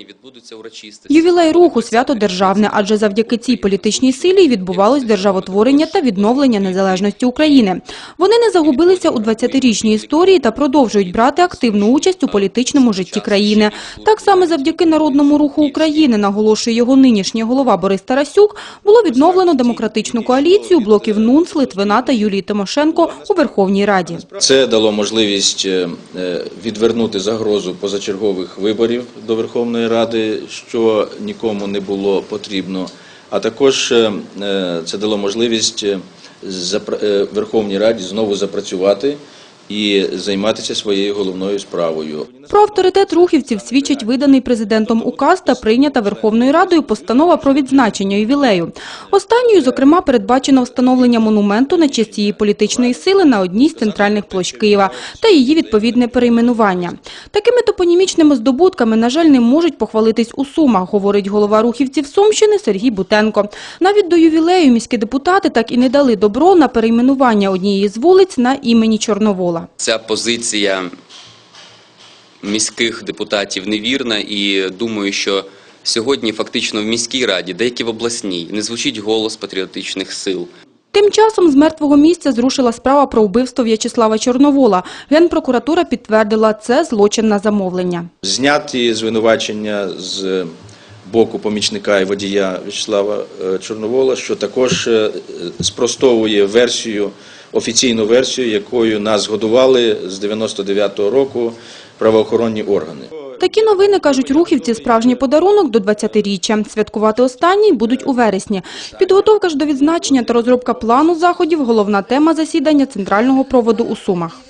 червні відбудуться урочистості. Ювілей руху – свято державне, адже завдяки цій політичній силі відбувалось державотворення та відновлення незалежності України. Вони не загубилися у 20-річній історії та продовжують брати активну участь у політичному житті країни. Так само завдяки Народному руху України, наголошує його нинішній голова Борис Тарасюк, було відновлено демократичну коаліцію блоків НУНС, Литвина та Юлії Тимошенко у Верховній Раді. Це дало можливість е, е, відвернути загрозу позачергових виборів до Верховної Ради, що нікому не було потрібно. А також е, е, це дало можливість е, Верховній Раді знову запрацювати і займатися своєю головною справою. Про авторитет рухівців свідчить виданий президентом указ та прийнята Верховною Радою постанова про відзначення ювілею. Останньою, зокрема, передбачено встановлення монументу на честь її політичної сили на одній з центральних площ Києва та її відповідне перейменування. Такими топонімічними здобутками, на жаль, не можуть похвалитись у Сумах, говорить голова рухівців Сумщини Сергій Бутенко. Навіть до ювілею міські депутати так і не дали добро на перейменування однієї з вулиць на імені Чорновола. Ця позиція міських депутатів невірна і думаю, що сьогодні фактично в міській раді, деякі в обласній, не звучить голос патріотичних сил. Тим часом з мертвого місця зрушила справа про вбивство В'ячеслава Чорновола. Генпрокуратура підтвердила, це злочин на замовлення. Зняті звинувачення з боку помічника і водія В'ячеслава е, Чорновола, що також е, спростовує версію, офіційну версію, якою нас годували з 99-го року правоохоронні органи. Такі новини, кажуть рухівці, справжній подарунок до 20-річчя. Святкувати останній будуть у вересні. Підготовка ж до відзначення та розробка плану заходів – головна тема засідання центрального проводу у Сумах.